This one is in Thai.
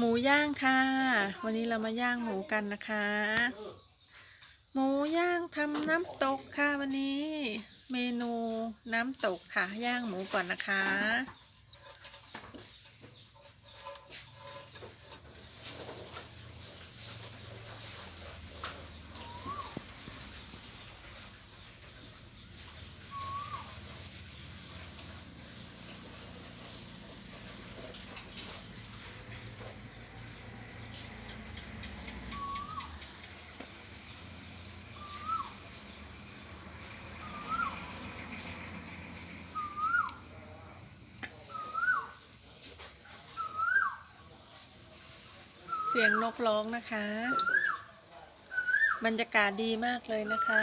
หมูย่างค่ะ วันนี้เรามาย่างหมูกันนะคะ หมูย่างทำน้ำตกค่ะวันนี้ เมนูน้ำตกค่ะ ย่างหมูก่อนนะคะ เสียงนกร้องนะคะ บรรยากาศดีมากเลยนะคะ